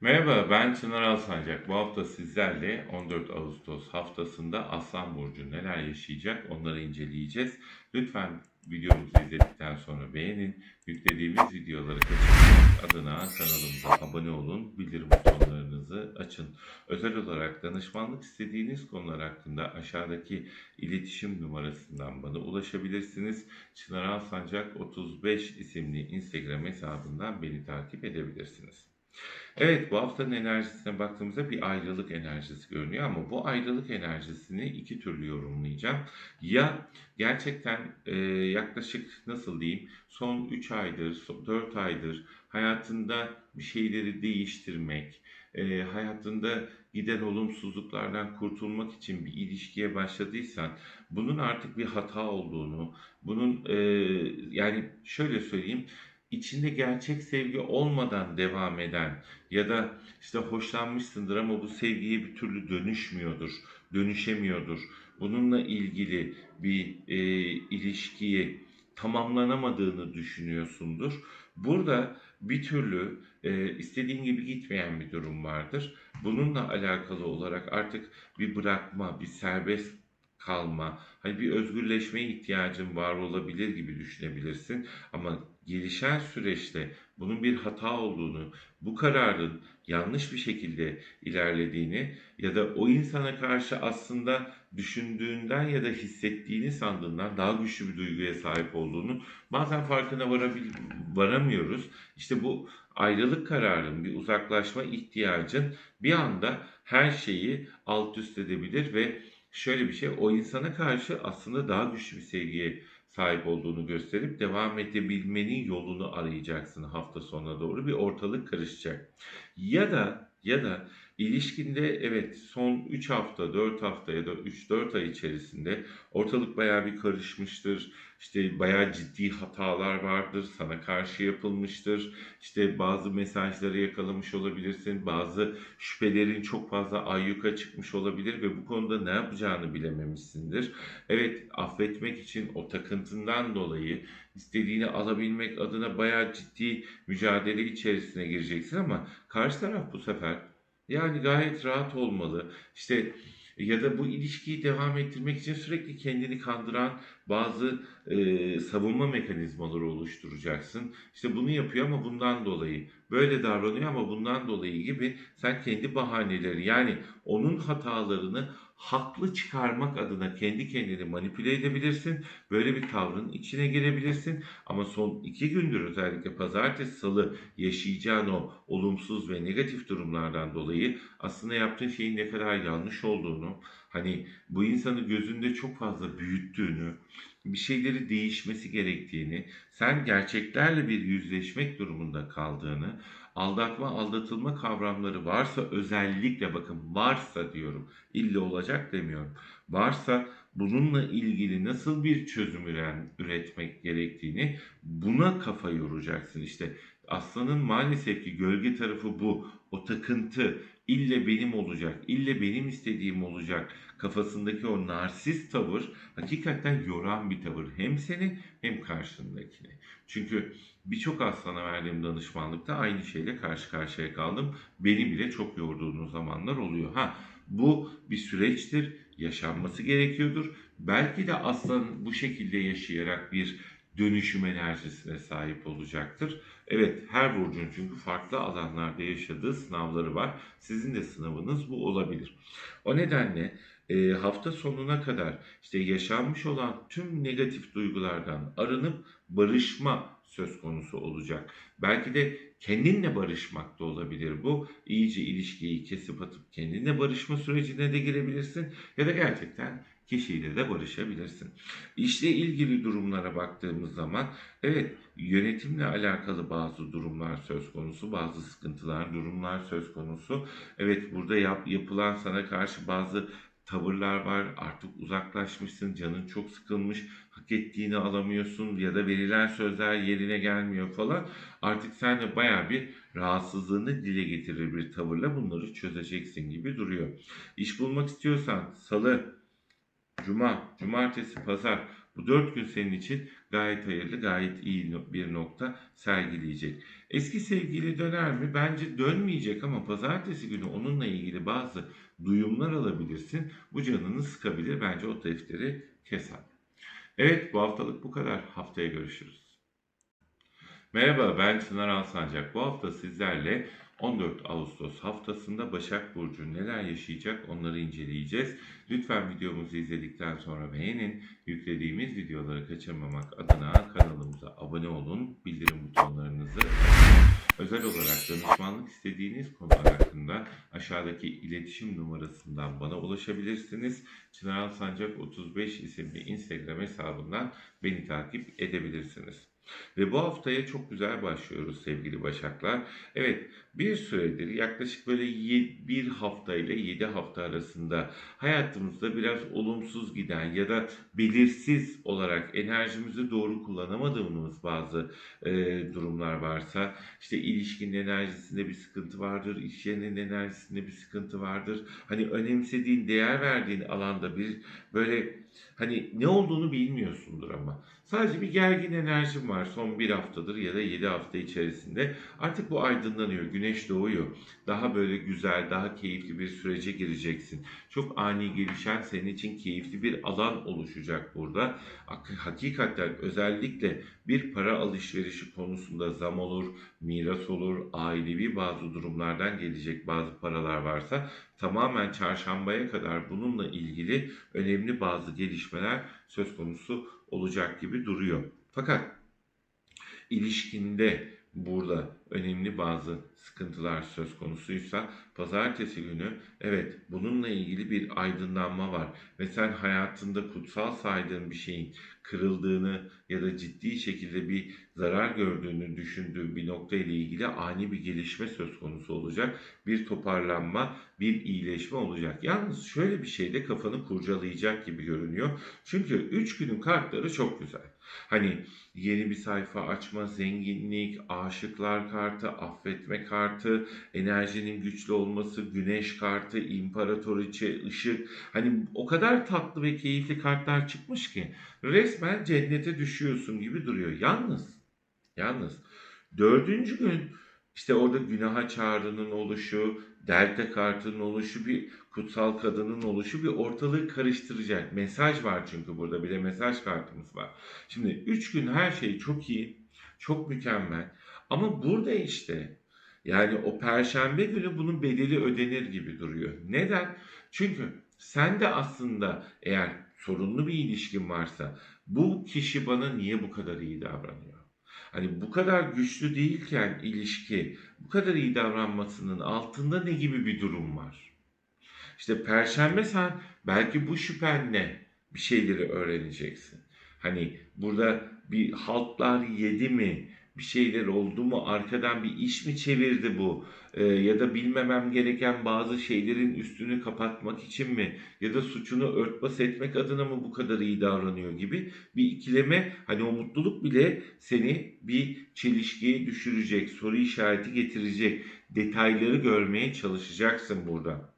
Merhaba, ben Çınar Alsancak. Bu hafta sizlerle 14 Ağustos haftasında Aslan Burcu neler yaşayacak onları inceleyeceğiz. Lütfen videomuzu izledikten sonra beğenin. Yüklediğimiz videoları kaçırmamak adına kanalımıza abone olun. Bildirim butonlarınızı açın. Özel olarak danışmanlık istediğiniz konular hakkında aşağıdaki iletişim numarasından bana ulaşabilirsiniz. Çınar Alsancak 35 isimli Instagram hesabından beni takip edebilirsiniz. Evet, bu haftanın enerjisine baktığımızda bir ayrılık enerjisi görünüyor ama bu ayrılık enerjisini iki türlü yorumlayacağım. Ya gerçekten e, yaklaşık nasıl diyeyim son 3 aydır, son 4 aydır hayatında bir şeyleri değiştirmek, e, hayatında giden olumsuzluklardan kurtulmak için bir ilişkiye başladıysan bunun artık bir hata olduğunu, bunun e, yani şöyle söyleyeyim içinde gerçek sevgi olmadan devam eden ya da işte hoşlanmışsındır ama bu sevgiye bir türlü dönüşmüyordur, dönüşemiyordur. Bununla ilgili bir e, ilişkiyi tamamlanamadığını düşünüyorsundur. Burada bir türlü e, istediğin gibi gitmeyen bir durum vardır. Bununla alakalı olarak artık bir bırakma, bir serbest kalma, hani bir özgürleşmeye ihtiyacın var olabilir gibi düşünebilirsin. Ama gelişen süreçte bunun bir hata olduğunu, bu kararın yanlış bir şekilde ilerlediğini ya da o insana karşı aslında düşündüğünden ya da hissettiğini sandığından daha güçlü bir duyguya sahip olduğunu bazen farkına varabil varamıyoruz. İşte bu ayrılık kararın, bir uzaklaşma ihtiyacın bir anda her şeyi alt üst edebilir ve şöyle bir şey, o insana karşı aslında daha güçlü bir sevgiye sahip olduğunu gösterip devam edebilmenin yolunu arayacaksın hafta sonuna doğru. Bir ortalık karışacak. Ya da ya da ilişkinde evet son 3 hafta, 4 hafta ya da 3-4 ay içerisinde ortalık bayağı bir karışmıştır. İşte bayağı ciddi hatalar vardır, sana karşı yapılmıştır. İşte bazı mesajları yakalamış olabilirsin, bazı şüphelerin çok fazla ayyuka çıkmış olabilir ve bu konuda ne yapacağını bilememişsindir. Evet, affetmek için o takıntından dolayı istediğini alabilmek adına bayağı ciddi mücadele içerisine gireceksin ama karşı taraf bu sefer yani gayet rahat olmalı. İşte ya da bu ilişkiyi devam ettirmek için sürekli kendini kandıran bazı e, savunma mekanizmaları oluşturacaksın. İşte bunu yapıyor ama bundan dolayı, böyle davranıyor ama bundan dolayı gibi sen kendi bahaneleri yani onun hatalarını haklı çıkarmak adına kendi kendini manipüle edebilirsin. Böyle bir tavrın içine girebilirsin. Ama son iki gündür özellikle pazartesi, salı yaşayacağın o olumsuz ve negatif durumlardan dolayı aslında yaptığın şeyin ne kadar yanlış olduğunu, hani bu insanı gözünde çok fazla büyüttüğünü, bir şeyleri değişmesi gerektiğini, sen gerçeklerle bir yüzleşmek durumunda kaldığını, aldatma, aldatılma kavramları varsa özellikle bakın varsa diyorum, illa olacak demiyorum. Varsa bununla ilgili nasıl bir çözüm üretmek gerektiğini buna kafa yoracaksın. İşte aslanın maalesef ki gölge tarafı bu. O takıntı ille benim olacak, ille benim istediğim olacak kafasındaki o narsist tavır hakikaten yoran bir tavır. Hem seni hem karşındakini. Çünkü birçok aslana verdiğim danışmanlıkta aynı şeyle karşı karşıya kaldım. Beni bile çok yorduğunuz zamanlar oluyor. Ha bu bir süreçtir, yaşanması gerekiyordur. Belki de aslan bu şekilde yaşayarak bir dönüşüm enerjisine sahip olacaktır. Evet her burcun çünkü farklı alanlarda yaşadığı sınavları var. Sizin de sınavınız bu olabilir. O nedenle e, hafta sonuna kadar işte yaşanmış olan tüm negatif duygulardan arınıp barışma söz konusu olacak. Belki de kendinle barışmak da olabilir bu. İyice ilişkiyi kesip atıp kendinle barışma sürecine de girebilirsin ya da gerçekten kişiyle de barışabilirsin. İşle ilgili durumlara baktığımız zaman evet yönetimle alakalı bazı durumlar söz konusu, bazı sıkıntılar, durumlar söz konusu. Evet burada yap, yapılan sana karşı bazı tavırlar var. Artık uzaklaşmışsın, canın çok sıkılmış, hak ettiğini alamıyorsun ya da verilen sözler yerine gelmiyor falan. Artık sen de baya bir rahatsızlığını dile getirir bir tavırla bunları çözeceksin gibi duruyor. İş bulmak istiyorsan salı, cuma, cumartesi, pazar Bu 4 gün senin için gayet hayırlı, gayet iyi bir nokta sergileyecek. Eski sevgili döner mi? Bence dönmeyecek ama pazartesi günü onunla ilgili bazı duyumlar alabilirsin. Bu canını sıkabilir. Bence o defteri kes al. Evet bu haftalık bu kadar. Haftaya görüşürüz. Merhaba ben Çınar Alsancak. Bu hafta sizlerle 14 Ağustos haftasında Başak Burcu neler yaşayacak onları inceleyeceğiz. Lütfen videomuzu izledikten sonra beğenin. Yüklediğimiz videoları kaçırmamak adına kanalımıza abone olun. Bildirim butonlarınızı. Özel olarak danışmanlık istediğiniz konular hakkında aşağıdaki iletişim numarasından bana ulaşabilirsiniz. Çınar Alsancak 35 isimli Instagram hesabından beni takip edebilirsiniz. Ve bu haftaya çok güzel başlıyoruz sevgili Başaklar. Evet bir süredir yaklaşık böyle bir hafta ile 7 hafta arasında hayatımızda biraz olumsuz giden ya da belirsiz olarak enerjimizi doğru kullanamadığımız bazı e, durumlar varsa işte ilişkinin enerjisinde bir sıkıntı vardır, iş yerinin enerjisinde bir sıkıntı vardır. Hani önemsediğin, değer verdiğin alanda bir böyle hani ne olduğunu bilmiyorsundur ama. Sadece bir gergin enerjim var son bir haftadır ya da 7 hafta içerisinde. Artık bu aydınlanıyor, güneş doğuyor. Daha böyle güzel, daha keyifli bir sürece gireceksin. Çok ani gelişen senin için keyifli bir alan oluşacak burada. Hak- Hakikaten özellikle bir para alışverişi konusunda zam olur, miras olur, ailevi bazı durumlardan gelecek bazı paralar varsa tamamen çarşambaya kadar bununla ilgili önemli bazı gelişmeler söz konusu olacak gibi duruyor. Fakat ilişkinde burada önemli bazı sıkıntılar söz konusuysa pazartesi günü evet bununla ilgili bir aydınlanma var ve sen hayatında kutsal saydığın bir şeyin kırıldığını ya da ciddi şekilde bir zarar gördüğünü düşündüğün bir nokta ile ilgili ani bir gelişme söz konusu olacak. Bir toparlanma, bir iyileşme olacak. Yalnız şöyle bir şey de kafanı kurcalayacak gibi görünüyor. Çünkü 3 günün kartları çok güzel. Hani yeni bir sayfa açma, zenginlik, aşıklar kartı, affetme kartı, enerjinin güçlü olması, güneş kartı, imparatoriçe, ışık. Hani o kadar tatlı ve keyifli kartlar çıkmış ki resmen cennete düşüyorsun gibi duruyor. Yalnız, yalnız dördüncü gün işte orada günaha çağrının oluşu, delta kartının oluşu, bir kutsal kadının oluşu bir ortalığı karıştıracak. Mesaj var çünkü burada bir de mesaj kartımız var. Şimdi 3 gün her şey çok iyi, çok mükemmel. Ama burada işte yani o perşembe günü bunun bedeli ödenir gibi duruyor. Neden? Çünkü sen de aslında eğer sorunlu bir ilişkin varsa bu kişi bana niye bu kadar iyi davranıyor? Hani bu kadar güçlü değilken ilişki bu kadar iyi davranmasının altında ne gibi bir durum var? İşte perşembe sen belki bu şüphenle bir şeyleri öğreneceksin. Hani burada bir haltlar yedi mi? Bir şeyler oldu mu? Arkadan bir iş mi çevirdi bu? Ee, ya da bilmemem gereken bazı şeylerin üstünü kapatmak için mi? Ya da suçunu örtbas etmek adına mı bu kadar iyi davranıyor gibi bir ikileme hani o mutluluk bile seni bir çelişkiye düşürecek, soru işareti getirecek detayları görmeye çalışacaksın burada.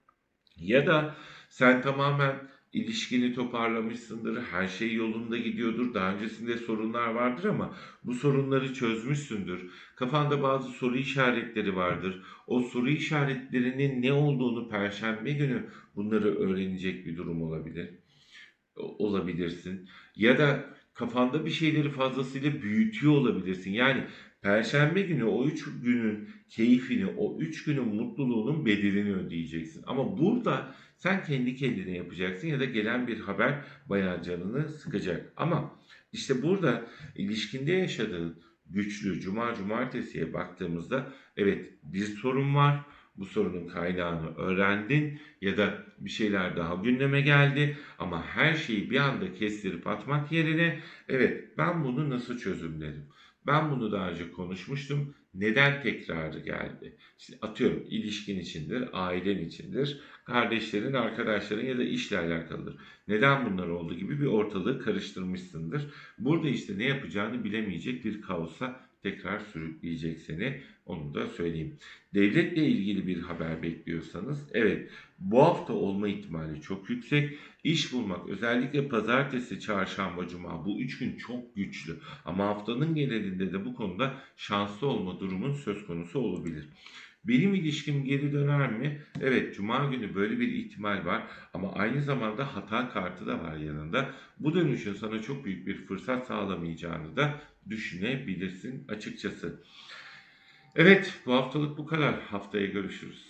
Ya da sen tamamen ilişkini toparlamışsındır, her şey yolunda gidiyordur, daha öncesinde sorunlar vardır ama bu sorunları çözmüşsündür. Kafanda bazı soru işaretleri vardır. O soru işaretlerinin ne olduğunu perşembe günü bunları öğrenecek bir durum olabilir. Olabilirsin. Ya da kafanda bir şeyleri fazlasıyla büyütüyor olabilirsin. Yani perşembe günü o üç günün keyfini, o üç günün mutluluğunun bedelini ödeyeceksin. Ama burada sen kendi kendine yapacaksın ya da gelen bir haber bayağı canını sıkacak. Ama işte burada ilişkinde yaşadığın güçlü cuma cumartesiye baktığımızda evet bir sorun var. Bu sorunun kaynağını öğrendin ya da bir şeyler daha gündeme geldi ama her şeyi bir anda kestirip atmak yerine evet ben bunu nasıl çözümledim? Ben bunu daha önce konuşmuştum. Neden tekrarı geldi? İşte atıyorum ilişkin içindir, ailen içindir, kardeşlerin, arkadaşların ya da işle alakalıdır. Neden bunlar oldu gibi bir ortalığı karıştırmışsındır. Burada işte ne yapacağını bilemeyecek bir kaosa tekrar sürükleyecek seni. Onu da söyleyeyim. Devletle ilgili bir haber bekliyorsanız evet bu hafta olma ihtimali çok yüksek. İş bulmak özellikle pazartesi, çarşamba, cuma bu üç gün çok güçlü. Ama haftanın genelinde de bu konuda şanslı olma durumun söz konusu olabilir. Benim ilişkim geri döner mi? Evet, cuma günü böyle bir ihtimal var ama aynı zamanda hata kartı da var yanında. Bu dönüşün sana çok büyük bir fırsat sağlamayacağını da düşünebilirsin açıkçası. Evet, bu haftalık bu kadar. Haftaya görüşürüz.